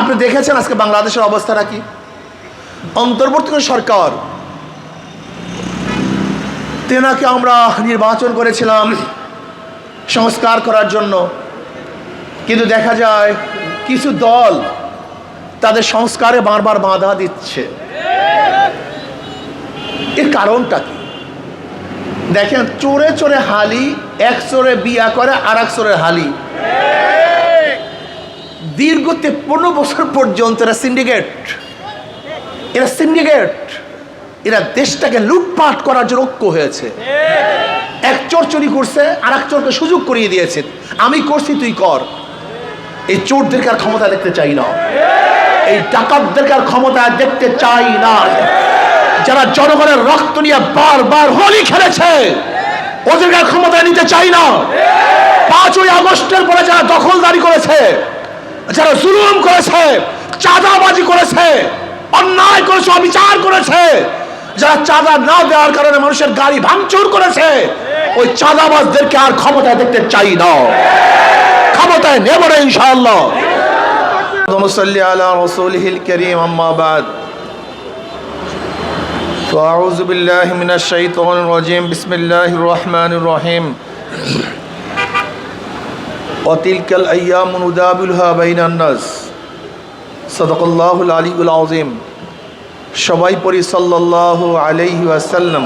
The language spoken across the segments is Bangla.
আপনি দেখেছেন আজকে বাংলাদেশের অবস্থাটা কি? অন্তর্বর্তী সরকার তেনাকে আমরা নির্বাচন করেছিলাম সংস্কার করার জন্য। কিন্তু দেখা যায় কিছু দল তাদের সংস্কারে বারবার বাধা দিচ্ছে। এর কারণটা কি? দেখেন, চোরে চোরে হালি, এক চোরে বিয়া করে আর এক চোরে হালি। দীর্ঘ তেপ্পন্ন বছর পর্যন্ত এরা সিন্ডিকেট এরা সিন্ডিকেট এরা দেশটাকে লুটপাট করার জন্য ঐক্য হয়েছে। এক চোর চুরি করছে আর এক চোরকে সুযোগ করিয়ে দিয়েছে। আমি করছি, তুই কর। এই চোরদেরকে আর ক্ষমতা দেখতে চাই না। এই ডাকাতদেরকে আর ক্ষমতা দেখতে চাই না। যারা জনগণের রক্ত নিয়ে বারবার হোলি খেলেছে, ওদেরকে আর ক্ষমতা নিতে চাই না। পাঁচই আগস্টের পরে যারা দখলদারি করেছে যারা জুলুম করেছে চাঁদাবাজি করেছে অন্যায় করেছে অবিচার করেছে যারা চাঁদা না দেওয়ার কারণে মানুষের গাড়ি ভাঙচুর করেছে ওই চাঁদাবাজদেরকে আর ক্ষমতায় দেখতে চাই না ক্ষমতায় নেব না ইনশাআল্লাহ اللهم صل على رسوله الكريم أما بعد فأعوذ بالله من الشيطان الرجيم بسم الله الرحمن الرحيم অতিলকাল আয়ামুন উদাবুলহা বাইনান্নাস সদকল্লাহুল সবাই পরি সাল্লাহ আলাইহি আসাল্লাম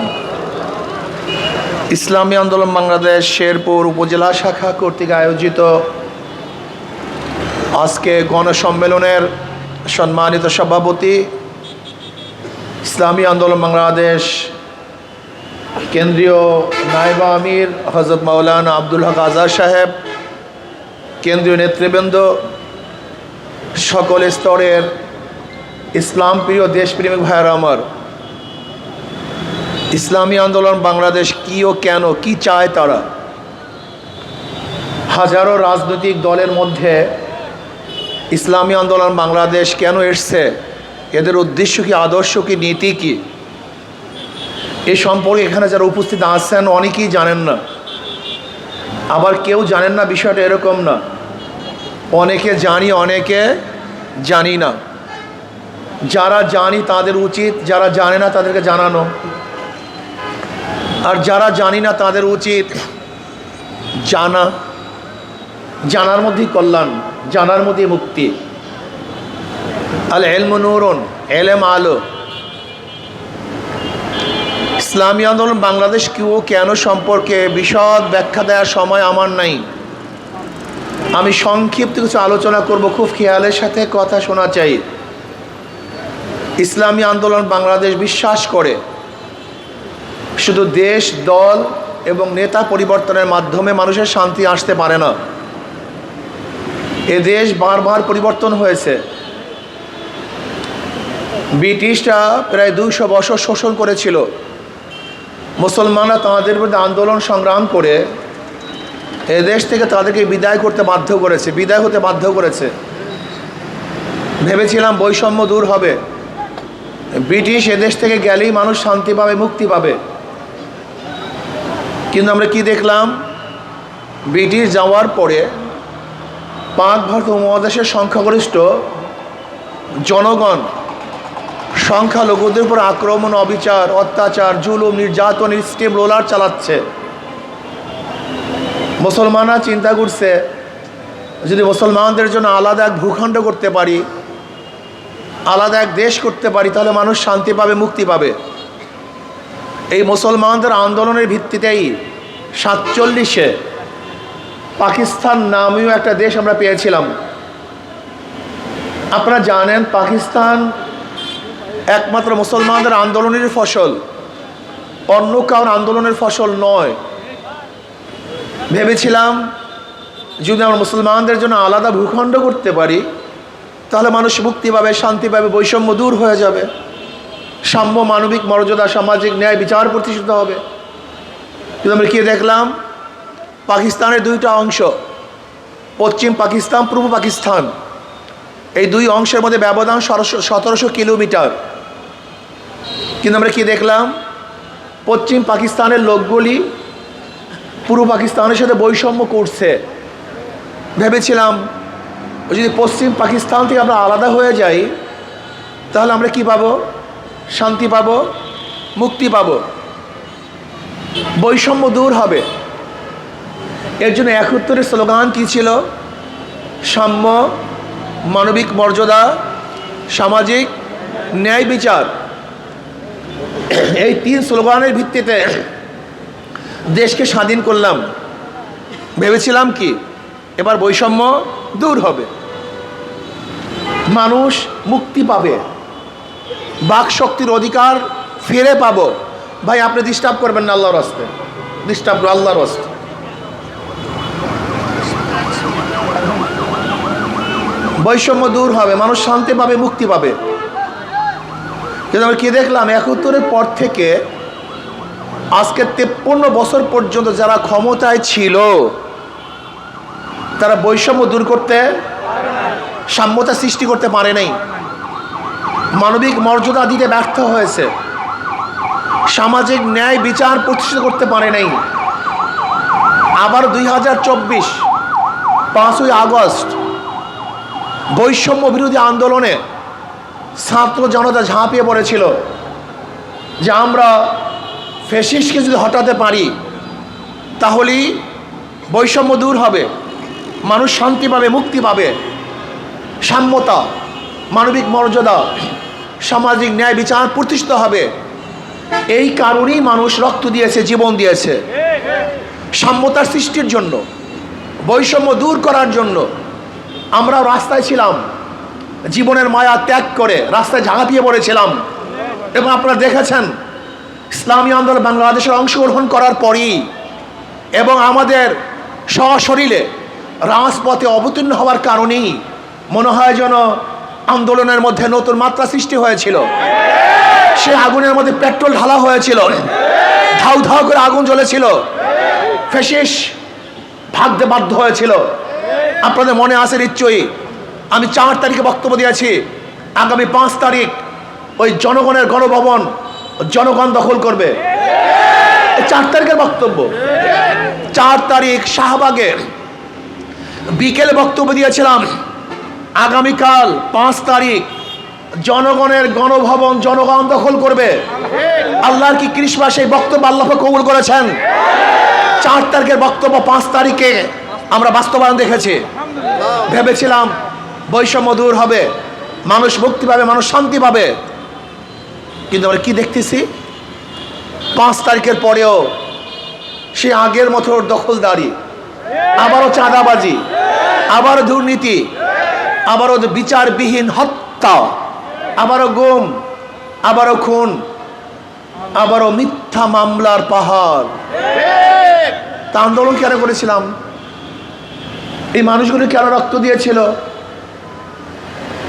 ইসলামী আন্দোলন বাংলাদেশ শেরপুর উপজেলা শাখা কর্তৃক আয়োজিত আজকে গণসম্মেলনের সম্মানিত সভাপতি ইসলামী আন্দোলন বাংলাদেশ কেন্দ্রীয় নায়বা আমির হজরত মাওলানা আব্দুল হক আজহার সাহেব কেন্দ্রীয় নেতৃবৃন্দ, সকল স্তরের ইসলাম প্রিয় দেশপ্রেমিক ভাইয়ের আমার, ইসলামী আন্দোলন বাংলাদেশ কি ও কেন, কি চায় তারা? হাজারো রাজনৈতিক দলের মধ্যে ইসলামী আন্দোলন বাংলাদেশ কেন এসছে? এদের উদ্দেশ্য কি, আদর্শ কি, নীতি কি? এ সম্পর্কে এখানে যারা উপস্থিত আছেন অনেকেই জানেন না। আবার কেউ জানেন না বিষয়টা এরকম না। অনেকে জানি অনেকে জানি না। যারা জানি তাদের উচিত, যারা জানে না তাদেরকে জানানো। আর যারা জানি না তাদের উচিত জানা। জানার মধ্যেই কল্যাণ, জানার মধ্যেই মুক্তি। আল এলম নুরন এলেম আলো। ইসলামী আন্দোলন বাংলাদেশ কেউ কেন সম্পর্কে বিশদ ব্যাখ্যা দেওয়ার সময় আমার নাই। আমি সংক্ষিপ্ত কিছু আলোচনা করব, খুব খেয়ালের সাথে কথা শোনা চাই। ইসলামী আন্দোলন বাংলাদেশ বিশ্বাস করে। শুধু দেশ, দল এবং নেতা পরিবর্তনের মাধ্যমে মানুষের শান্তি আসতে পারে না। এ দেশ বারবার পরিবর্তন হয়েছে। ব্রিটিশরা প্রায় দুইশো বছর শোষণ করেছিল। মুসলমানরা তাদের বিরুদ্ধে আন্দোলন সংগ্রাম করে এ দেশ থেকে তাদেরকে বিদায় করতে বাধ্য করেছে, বিদায় হতে বাধ্য করেছে। ভেবেছিলাম বৈষম্য দূর হবে। ব্রিটিশ এদেশ থেকে গেলেই মানুষ শান্তি পাবে, মুক্তি পাবে। কিন্তু আমরা কি দেখলাম? ব্রিটিশ যাওয়ার পরে পাক ভারত উপমহাদেশের সংখ্যাগরিষ্ঠ জনগণ সংখ্যালঘুদের উপর আক্রমণ, অবিচার, অত্যাচার, জুলুম, নির্যাতন, স্টেম, রোলার চালাচ্ছে। মুসলমানরা চিন্তা করছে, যদি মুসলমানদের জন্য আলাদা এক ভূখণ্ড করতে পারি, আলাদা এক দেশ করতে পারি, তাহলে মানুষ শান্তি পাবে, মুক্তি পাবে। এই মুসলমানদের আন্দোলনের ভিত্তিতেই সাতচল্লিশে পাকিস্তান নামীয় একটা দেশ আমরা পেয়েছিলাম। আপনারা জানেন, পাকিস্তান একমাত্র মুসলমানদের আন্দোলনের ফসল, অন্য কারোর আন্দোলনের ফসল নয়। ভেবেছিলাম, যদি আমরা মুসলমানদের জন্য আলাদা ভূখণ্ড করতে পারি, তাহলে মানুষ মুক্তি পাবে, শান্তি পাবে, বৈষম্য দূর হয়ে যাবে। সাম্য, মানবিক মর্যাদা, সামাজিক ন্যায়, বিচার প্রতিষ্ঠিত হবে। কিন্তু আমরা কি দেখলাম? পাকিস্তানের দুইটা অংশ, পশ্চিম পাকিস্তান, পূর্ব পাকিস্তান, এই দুই অংশের মধ্যে ব্যবধান সতেরোশো কিলোমিটার। কিন্তু আমরা কি দেখলাম? পশ্চিম পাকিস্তানের লোকগুলি পূর্ব পাকিস্তানের সাথে বৈষম্য করছে। ভেবেছিলাম যদি পশ্চিম পাকিস্তান থেকে আমরা আলাদা হয়ে যাই, তাহলে আমরা কি পাবো? শান্তি পাবো, মুক্তি পাবো। বৈষম্য দূর হবে। এর জন্য একত্তরের স্লোগান কী ছিল? সাম্য, মানবিক মর্যাদা, সামাজিক ন্যায় বিচার। এই তিন স্লোগানের ভিত্তিতে দেশকে স্বাধীন করলাম। ভেবেছিলাম কি, এবার বৈষম্য দূর হবে। মানুষ মুক্তি পাবে। বাক শক্তির অধিকার ফিরে পাবো। ভাই, আপনি ডিস্টার্ব করবেন না আল্লাহর হস্তে। ডিস্টার্ব আল্লাহর হস্তে। বৈষম্য দূর হবে, মানুষ শান্তি পাবে, মুক্তি পাবে। কিন্তু আমরা কি দেখলাম? একাত্তরের পর থেকে আজকে তেপ্পন্ন বছর পর্যন্ত যারা ক্ষমতায় ছিল, তারা বৈষম্য দূর করতে সাম্যতা সৃষ্টি করতে পারে নাই। মানবিক মর্যাদা দিতে ব্যর্থ হয়েছে। সামাজিক ন্যায় বিচার প্রতিষ্ঠিত করতে পারে নাই। আবার দুই হাজার চব্বিশ, পাঁচই আগস্ট, বৈষম্য বিরোধী আন্দোলনে ছাত্র জনতা ঝাঁপিয়ে পড়েছিল যে আমরা ফেসিসকে যদি হটাতে পারি, তাহলেই বৈষম্য দূর হবে, মানুষ শান্তি পাবে, মুক্তি পাবে। সাম্যতা, মানবিক মর্যাদা, সামাজিক ন্যায় বিচার প্রতিষ্ঠিত হবে। এই কারণেই মানুষ রক্ত দিয়েছে, জীবন দিয়েছে। সাম্যতার সৃষ্টির জন্য, বৈষম্য দূর করার জন্য আমরা রাস্তায় ছিলাম, জীবনের মায়া ত্যাগ করে রাস্তায় ঝাঁপিয়ে পড়েছিলাম। এবং আপনারা দেখেছেন ইসলামী আন্দোলন বাংলাদেশের অংশগ্রহণ করার পরই এবং আমাদের সশরীরে রাজপথে অবতীর্ণ হওয়ার কারণেই মনে হয় যেন আন্দোলনের মধ্যে নতুন মাত্রা সৃষ্টি হয়েছিল। সে আগুনের মধ্যে পেট্রোল ঢালা হয়েছিল। ধাউ ধাউ করে আগুন জ্বলেছিল। ফেসিস ভাগতে বাধ্য হয়েছিল। আপনাদের মনে আছে নিশ্চয়ই? আমি চার তারিখে বক্তব্য দিয়েছি। আগামী পাঁচ তারিখ ওই জনগণের গণভবন জনগণ দখল করবে। চার তারিখের বক্তব্য। চার তারিখ শাহবাগের। বিকেলে বক্তব্য দিয়েছিলাম, আগামীকাল পাঁচ তারিখ জনগণের গণভবন, জনগণ দখল করবে। আল্লাহর কি কৃষ্ণা সেই বক্তব্য আল্লাহ কবুল করেছেন? চার তারিখের বক্তব্য পাঁচ তারিখে আমরা বাস্তবায়ন দেখেছি। ভেবেছিলাম বৈষম্য দূর হবে, মানুষ মুক্তি পাবে, মানুষ শান্তি পাবে। কিন্তু আমরা কি দেখতেছি? পাঁচ তারিখের পরেও সে আগের মতো দখলদারি, আবারও চাঁদাবাজি, আবারও দুর্নীতি, আবারও বিচারবিহীন হত্যা, আবারও গুম, আবারও খুন, আবারও মিথ্যা মামলার পাহাড়। তা আন্দোলন কেন করেছিলাম? এই মানুষগুলো কেন রক্ত দিয়েছিল?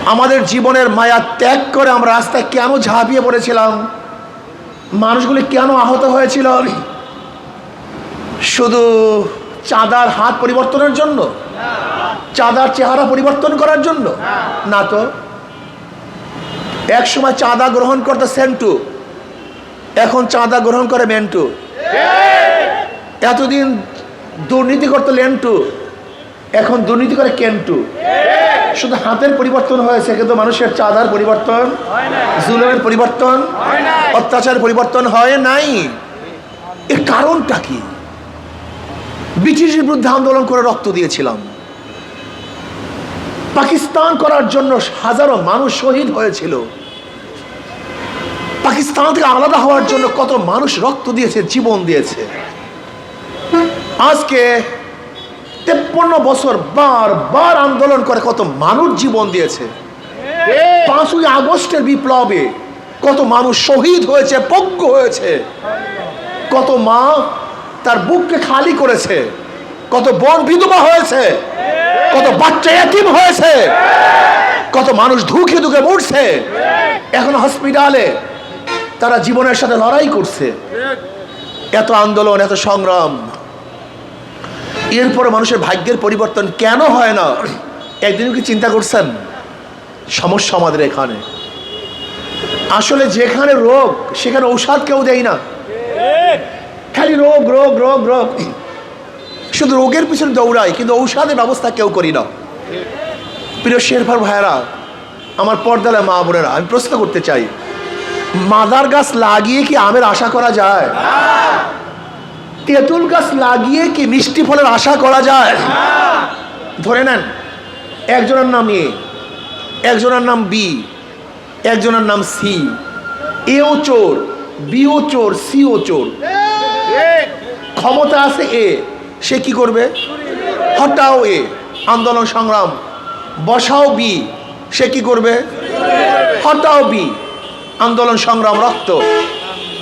আমাদের জীবনের মায়া ত্যাগ করে আমরা রাস্তায় কেন ঝাঁপিয়ে পড়েছিলাম? মানুষগুলি কেন আহত হয়েছিল? শুধু চাঁদার হাত পরিবর্তনের জন্য? চাঁদার চেহারা পরিবর্তন করার জন্য? না তো। এক সময় চাঁদা গ্রহণ করতে সেন্টু। এখন চাঁদা গ্রহণ করে মেন্টু। এতদিন দুর্নীতি করতো লেন্টু। এখন দুর্নীতি করে কেন্টু। শুধু হাতের পরিবর্তন হয়েছে কিন্তু মানুষের চাঁদার পরিবর্তন জুলুমের পরিবর্তন অত্যাচার পরিবর্তন হয় নাই। এর কারণটা কি? ব্রিটিশের বিরুদ্ধে আন্দোলন করে রক্ত দিয়েছিলাম। পাকিস্তান করার জন্য হাজারো মানুষ শহীদ হয়েছিল। পাকিস্তান থেকে আলাদা হওয়ার জন্য কত মানুষ রক্ত দিয়েছে জীবন দিয়েছে। আজকে তেপ্পন্ন বছর বার বার আন্দোলন করে কত মানুষ জীবন দিয়েছে। পাঁচই আগস্টের বিপ্লবে কত মানুষ শহীদ হয়েছে পজ্ঞ হয়েছে। কত মা তার বুককে খালি করেছে। কত বোন বিধবা হয়েছে। কত বাচ্চা এতিম হয়েছে। কত মানুষ ধুকে ধুকে মরছে। এখন হসপিটালে তারা জীবনের সাথে লড়াই করছে। এত আন্দোলন এত সংগ্রাম। এরপরে মানুষের ভাগ্যের পরিবর্তন কেন হয় না? একদিন কি চিন্তা করছেন? সমস্যা আমাদের এখানে। আসলে যেখানে রোগ, সেখানে ঔষধ কেউ দেয় না। খালি রোগ রোগ রোগ রোগ। শুধু রোগের পিছনে দৌড়াই, কিন্তু ঔষধের ব্যবস্থা কেউ করি না। প্রিয় শেরফার ভাইয়েরা, আমার পর্দালে মা বোনেরা, আমি প্রশ্ন করতে চাই, মাদার গাছ লাগিয়ে কি আমের আশা করা যায়? তেঁতুল গাছ লাগিয়ে কি মিষ্টি ফলের আশা করা যায়? ধরে নেন, একজনের নাম এ, একজনের নাম বি, একজনের নাম সি, এও চোর, বিও চোর, সিও চোর। ক্ষমতা আছে এ, সে কি করবে? হটাও এ, আন্দোলন সংগ্রাম। বসাও বি, সে কি করবে? হটাও বি, আন্দোলন সংগ্রাম রক্ত।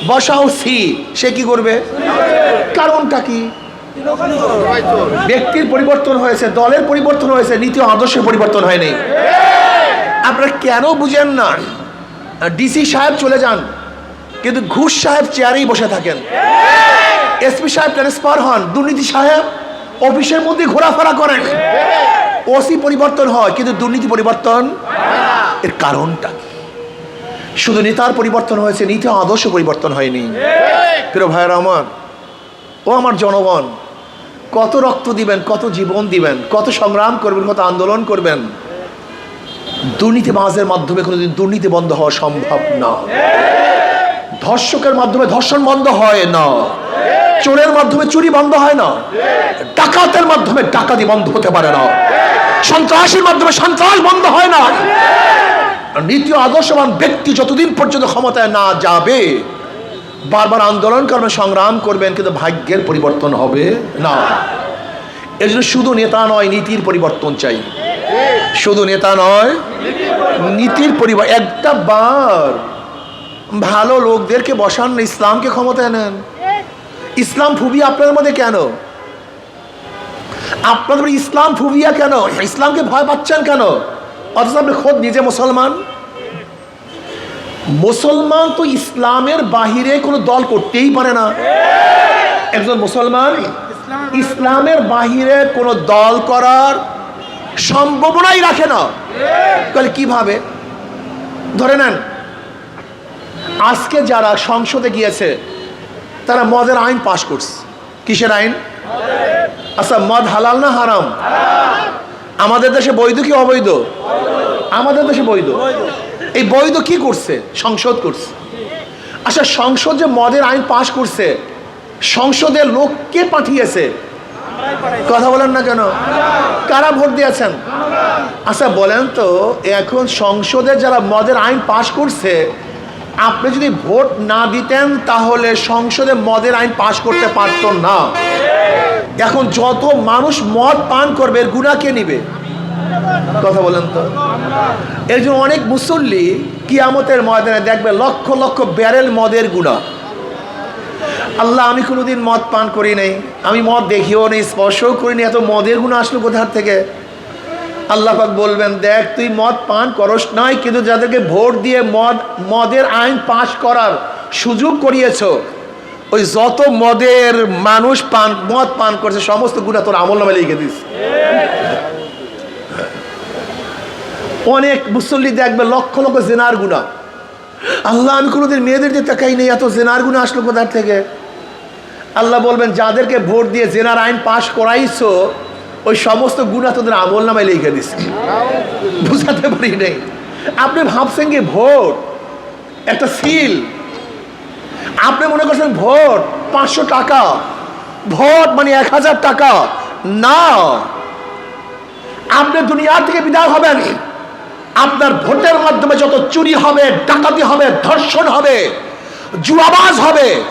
বসাও সি সে কি করবে? কারণটা কি? ব্যক্তির পরিবর্তন হয়েছে, দলের পরিবর্তন হয়েছে, নীতি আদর্শের পরিবর্তন হয়নি আপনারা কেন বুঝেন না? ডিসি সাহেব চলে যান, কিন্তু ঘুষ সাহেব চেয়ারেই বসে থাকেন। এসপি সাহেব ট্রান্সফার হন, দুর্নীতি সাহেব অফিসের মধ্যে ঘোরাফেরা করেন। ওসি পরিবর্তন হয়, কিন্তু দুর্নীতি পরিবর্তন এর কারণটা কি? শুধু নেতার পরিবর্তন হয়েছে, নীতি আদর্শ পরিবর্তন হয়নি। প্রিয় ভাইয়েরা আমার, ও আমার জনগণ, কত রক্ত দিবেন, কত জীবন দিবেন, কত সংগ্রাম করবেন, কত আন্দোলন করবেন, দুর্নীতিবাজের মাধ্যমে কোনোদিন দুর্নীতি বন্ধ হওয়া সম্ভব না। ধর্ষকের মাধ্যমে ধর্ষণ বন্ধ হয় না। চোরের মাধ্যমে চুরি বন্ধ হয় না। ডাকাতের মাধ্যমে ডাকাতি বন্ধ হতে পারে না। সন্ত্রাসের মাধ্যমে সন্ত্রাস বন্ধ হয় না। নীতি আদর্শবান ব্যক্তি যতদিন পর্যন্ত ক্ষমতায় না যাবে বারবার আন্দোলন করবেন সংগ্রাম করবেন কিন্তু ভাগ্যের পরিবর্তন হবে না। এর জন্য শুধু নেতা নয় নীতির পরিবর্তন চাই। শুধু নেতা নয় নীতির পরিবার একটা বার ভালো লোকদেরকে বসান না, ইসলামকে ক্ষমতায় নেন। ইসলাম ফুবিয়া আপনাদের মধ্যে কেন? আপনাদের ইসলাম ফুবিয়া কেন? ইসলামকে ভয় পাচ্ছেন কেন? অথচ আপনি খোদ নিজে মুসলমান? মুসলমান তো ইসলামের বাহিরে কোনো দল করতেই পারে না। একজন মুসলমান ইসলামের বাহিরে কোনো দল করার সম্ভাবনাই রাখে না। তাহলে কীভাবে? ধরে নেন, আজকে যারা সংসদে গিয়েছে, তারা মদের আইন পাশ করছে। কিসের আইন? আচ্ছা মদ হালাল না হারাম? আমাদের দেশে বৈধ কি অবৈধ? আমাদের দেশে বৈধ। এই বৈধ কি করছে? সংসদ করছে। আচ্ছা সংসদ যে মদের আইন পাশ করছে, সংসদের লোককে পাঠিয়েছে? কথা বলেন না কেন? কারা ভোট দিয়েছেন? আচ্ছা বলেন তো, এখন সংসদে যারা মদের আইন পাশ করছে আপনি যদি ভোট না দিতেন, তাহলে সংসদে মদের আইন পাশ করতে পারতো না। এখন যত মানুষ মদ পান করবে, এর গুণা কে নিবে? কথা বলেন তো। এর জন্য অনেক মুসল্লি কিয়ামতের ময়দানে দেখবে লক্ষ লক্ষ ব্যারেল মদের গুণা আল্লাহ, আমি কোনোদিন মদ পান করি নাই। আমি মদ দেখিও নেই, স্পর্শও করিনি এত মদের গুণ আসলো কোথার থেকে? আল্লাহ পাক বলবেন, দেখ, তুই মদ পান করস নাই, কিন্তু যাদেরকে ভোট দিয়ে মদ, মদের আইন পাশ করার সুযোগ করিয়েছ, ওই যত মদের মানুষ পান, মদ পান করছে, সমস্ত গুণা তোর আমল নামে লিখে দিস। অনেক মুসল্লি দেখবে লক্ষ লক্ষ জেনার গুণা। আল্লাহ, আমি কোনোদিন মেয়েদের দিয়ে তাকাই নেই, এত জেনার গুণা আসলো কোথার থেকে? আল্লাহ বলবেন, যাদেরকে ভোট দিয়ে জেনার আইন পাশ করাইছো ওই সমস্ত গুণা তোদের আমল নামায় লিখে দিছে। বুঝাতে পারি নেই। আপনি ভাবছেন কি ভোট? একটা সিল আপনি মনে করছেন ভোট পাঁচশো টাকা। ভোট মানে এক হাজার টাকা। না। আপনি দুনিয়া থেকে বিদায় হবেন। আপনার ভোটের মাধ্যমে যত চুরি হবে, ডাকাতি হবে, ধর্ষণ হবে, জুয়াবাজ হবে,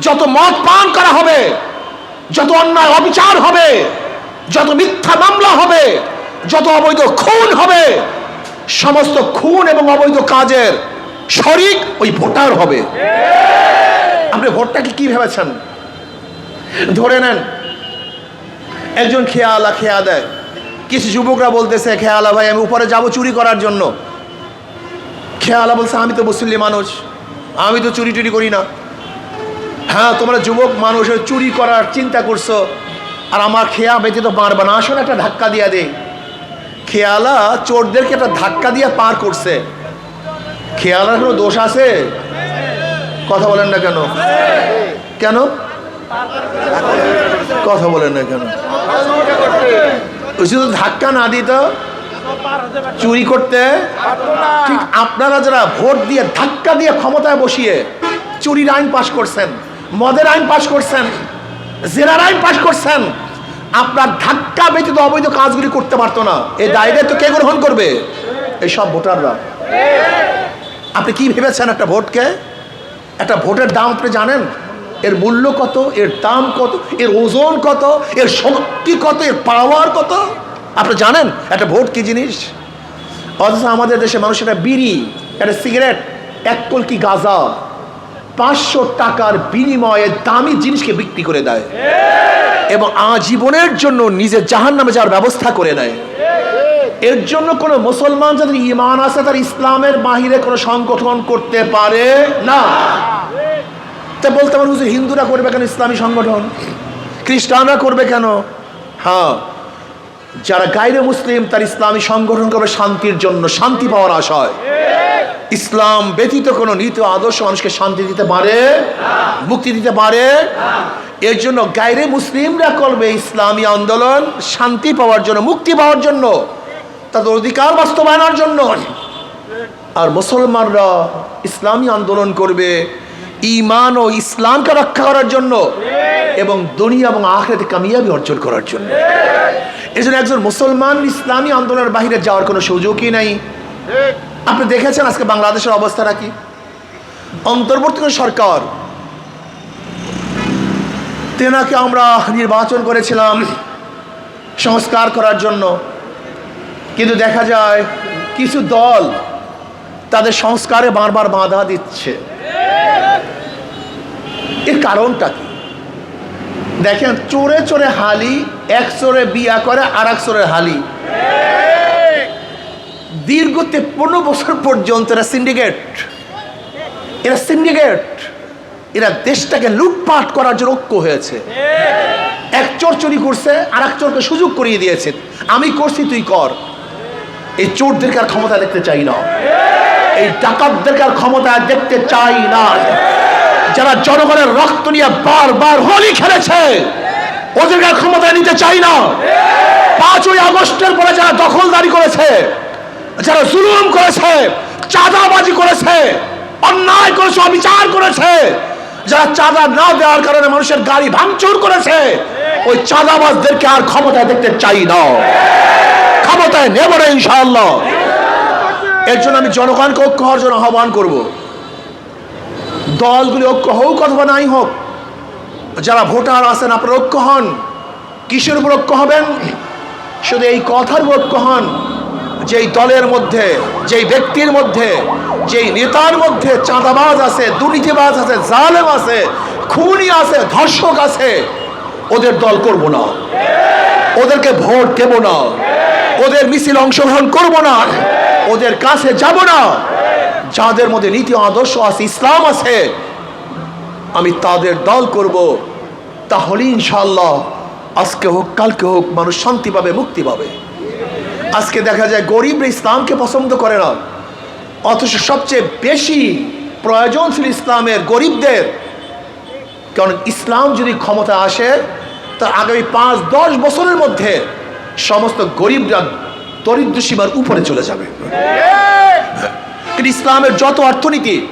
যত মদ পান করা হবে, যত অন্যায় অবিচার হবে যত মিথ্যা মামলা হবে, যত অবৈধ খুন হবে, সমস্ত খুন এবং অবৈধ কাজের শরিক ওই ভোটার হবে। আপনি ভোটটাকে কি ভেবেছেন? ধরে নেন, একজন খেয়ালা খেয়া দেয়। কিছু যুবকরা বলতেছে, খেয়ালা ভাই, আমি উপরে যাব চুরি করার জন্য। খেয়ালা বলছে, আমি তো মুসলিম মানুষ, আমি তো চুরি টুরি করি না। হ্যাঁ তোমরা যুবক মানুষ ওই চুরি করার চিন্তা করছ আর আমার খেয়া ব্যতীত পারবে না। আসলে একটা ধাক্কা দিয়ে দেয় খেয়ালা চোরদেরকে একটা ধাক্কা দিয়ে পার করছে। খেয়ালার কোনো দোষ আছে? কথা বলেন না কেন? কেন? কথা বলেন না কেন? শুধু ধাক্কা না দিত, চুরি করতে। ঠিক আপনারা যারা ভোট দিয়ে ধাক্কা দিয়ে ক্ষমতায় বসিয়ে চুরির আইন পাশ করছেন, মদের আইন পাশ করছেন জেরার আইন পাশ করছেন, আপনার ধাক্কা ব্যতীত অবৈধ কাজগুলি করতে পারতো না। এই দায়িত্ব কে গ্রহণ করবে? এই সব ভোটাররা। আপনি কি ভেবেছেন একটা ভোটকে? একটা ভোটের দাম আপনি জানেন? এর মূল্য কত? এর দাম কত? এর ওজন কত? এর শক্তি কত? এর পাওয়ার কত? আপনি জানেন? একটা ভোট কি জিনিস? অথচ আমাদের দেশে মানুষ বিড়ি, একটা সিগারেট এক কলকি গাঁজা। পাঁচশো টাকার বিনিময়ে দামি জিনিসকে বিক্রি করে দেয়। এবং আজীবনের জন্য নিজের জাহান নামে যাওয়ার ব্যবস্থা করে নেয় এর জন্য কোনো মুসলমান যাদের ইমান আছে তার ইসলামের বাহিরে কোনো সংগঠন করতে পারে না। তা বলতে পারেন, হুজুর, হিন্দুরা করবে কেন? ইসলামী সংগঠন? খ্রিস্টানরা করবে কেন? হ্যাঁ। যারা গাইরে মুসলিম, তার ইসলামী সংগঠন করবে শান্তির জন্য শান্তি পাওয়ার আশায় ইসলাম ব্যতীত কোনো নীতি আদর্শ মানুষকে শান্তি দিতে পারে? মুক্তি দিতে পারে? এর জন্য গাইরে মুসলিমরা করবে ইসলামী আন্দোলন শান্তি পাওয়ার জন্য, মুক্তি পাওয়ার জন্য। তাদের অধিকার বাস্তবায়নের জন্য। আর মুসলমানরা ইসলামী আন্দোলন করবে ইমান ও ইসলামকে রক্ষা করার জন্য এবং দুনিয়া এবং আখেরাতে কামিয়াবি অর্জন করার জন্য। এই জন্য একজন মুসলমান ইসলামী আন্দোলনের বাইরে যাওয়ার কোনো সুযোগই নাই। আপনি দেখেছেন আজকে বাংলাদেশের অবস্থাটা কি? অন্তর্বর্তীকালীন সরকার, তেনাকে আমরা নির্বাচন করেছিলাম সংস্কার করার জন্য। কিন্তু দেখা যায় কিছু দল তাদের সংস্কারে বারবার বাধা দিচ্ছে। এর কারণটা কি? দেখেন, চোরে চোরে হালি, এক চোরে বিয়া করে আর এক চোরে হালি। দীর্ঘ তেপ্পন্ন বছর পর্যন্ত এরা সিন্ডিকেট এরা সিন্ডিকেট এরা দেশটাকে লুটপাট করার জন্য ঐক্য হয়েছে। এক চোর চুরি করছে আর এক চোরকে সুযোগ করিয়ে দিয়েছে। আমি করছি, তুই কর। এই চোরদেরকে আর ক্ষমতা দেখতে চাই না। এই ডাকাতদেরকে আর ক্ষমতা দেখতে চাই না। যারা জনগণের রক্ত নিয়ে বারবার হোলি খেলেছে ওদেরকে ক্ষমতা নিতে চাই না। পাঁচই আগস্টের পরে যারা দখলদারি করেছে, যারা জুলুম করেছে, চাঁদাবাজি করেছে, অন্যায় করেছে, অবিচার করেছে, যারা চাঁদা না দেওয়ার কারণে মানুষের গাড়ি ভাঙচুর করেছে, ওই চাঁদাবাজদেরকে আর ক্ষমতায় দেখতে চাই না। ক্ষমতায় নেব না ইনশাআল্লাহ। এর জন্য আমি জনগণকে ঐক্য জন্য আহ্বান করব। দলগুলি ঐক্য হোক অথবা নাই হোক, যারা ভোটার আছেন আপনারা ঐক্য হন। কিসের উপর ঐক্য হবেন? শুধু এই কথার উপর ঐক্য হন, যেই দলের মধ্যে, যেই ব্যক্তির মধ্যে, যেই নেতার মধ্যে চাঁদাবাজ আছে, দুর্নীতিবাজ আছে, জালেম আছে, খুনি আছে, ধর্ষক আছে, ওদের দল করব না। ওদেরকে ভোট দেব না। ওদের মিছিল অংশগ্রহণ করব না। ওদের কাছে যাব না। যাদের মধ্যে নীতি আদর্শ আছে, ইসলাম আছে, আমি তাদের দল করব। তাহলে ইনশাল্লাহ আজকে হোক, কালকে হোক মানুষ শান্তি পাবে, মুক্তি পাবে। আজকে দেখা যায় গরিবরা ইসলামকে পছন্দ করে না। অথচ সবচেয়ে বেশি প্রয়োজন ছিল ইসলামের গরিবদের। কারণ ইসলাম যদি ক্ষমতা আসে, তা আগামী পাঁচ, দশ বছরের মধ্যে সমস্ত গরিবরা দরিদ্র সীমার উপরে চলে যাবে। কিন্তু ইসলামের যত অর্থনীতি,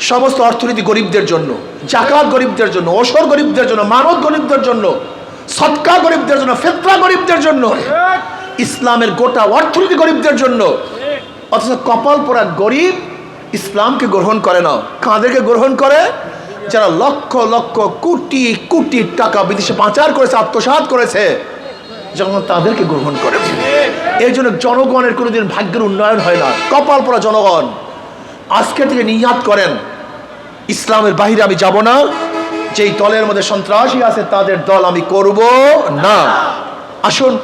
সমস্ত অর্থনীতি গরিবদের জন্য, জাকাত গরিবদের জন্য ওসর গরিবদের জন্য, মানব গরিবদের জন্য, সৎকা গরিবদের জন্য, ফেতরা গরিবদের জন্য, ইসলামের গোটা অর্থনীতি গরিবদের জন্য। অথচ কপাল পোড়া গরিব ইসলামকে গ্রহণ করে না। কাঁদেরকে গ্রহণ করে? যারা লক্ষ লক্ষ, কোটি কোটি টাকা বিদেশে পাচার করেছে, আত্মসাৎ করেছে যখন তাদেরকে গ্রহণ করে। এই জন্য জনগণের কোনোদিন ভাগ্যের উন্নয়ন হয় না। কপাল পড়া জনগণ। আজকে থেকে নিয়াত করেন। ইসলামের বাহিরে আমি যাব না। যেই দলের মধ্যে সন্ত্রাসী আছে, তাদের দল আমি করব না। আসুন,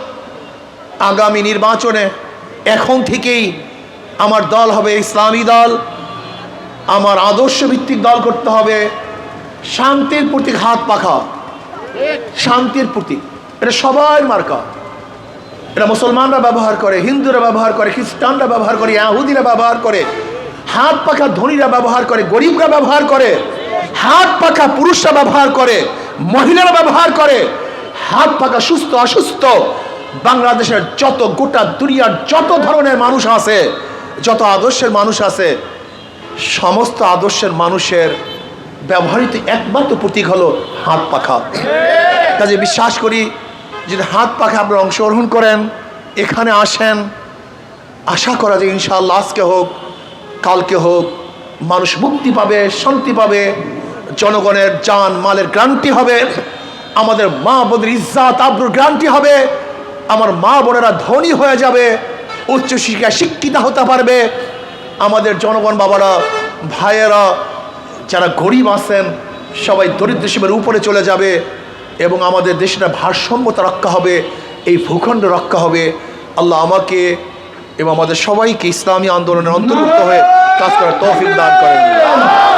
আগামী নির্বাচনে এখন থেকেই আমার দল হবে ইসলামী দল। আমার আদর্শ ভিত্তিক দল করতে হবে। শান্তির প্রতীক হাত পাখা। শান্তির প্রতীক। এটা সবাই মার্কা। এটা মুসলমানরা ব্যবহার করে, হিন্দুরা ব্যবহার করে, খ্রিস্টানরা ব্যবহার করে, ইয়াহুদিরা ব্যবহার করে। হাত পাখা ধনীরা ব্যবহার করে, গরিবরা ব্যবহার করে, হাত পাখা পুরুষরা ব্যবহার করে, মহিলারা ব্যবহার করে, হাত পাখা সুস্থ, অসুস্থ। বাংলাদেশের যত গোটা দুনিয়ার যত ধরনের মানুষ আছে, যত আদর্শের মানুষ আছে, সমস্ত আদর্শের মানুষের ব্যবহৃত একমাত্র প্রতীক হলো হাত পাখা। কাজে বিশ্বাস করি, যদি হাত পাখা আপনারা অংশগ্রহণ করেন, এখানে আসেন, আশা করা যে ইনশাআল্লাহ আজকে হোক কালকে হোক, মানুষ মুক্তি পাবে, শান্তি পাবে, জনগণের জান, মালের গ্রান্টি হবে, আমাদের মা বোনের ইজ্জাত, আব্রুর গ্রান্টি হবে, আমার মা বোনেরা ধনী হয়ে যাবে উচ্চশিক্ষায় শিক্ষিত হতে পারবে, আমাদের জনগণ বাবারা, ভাইয়েরা, যারা গরিব আছেন, সবাই দরিদ্র সীমার উপরে চলে যাবে এবং আমাদের দেশের ভারসাম্যতা রক্ষা হবে, এই ভূখণ্ড রক্ষা হবে। আল্লাহ আমাকে এবং আমাদের সবাইকে ইসলামী আন্দোলনের অন্তর্ভুক্ত হয়ে কাজ করার তৌফিক দান করেন।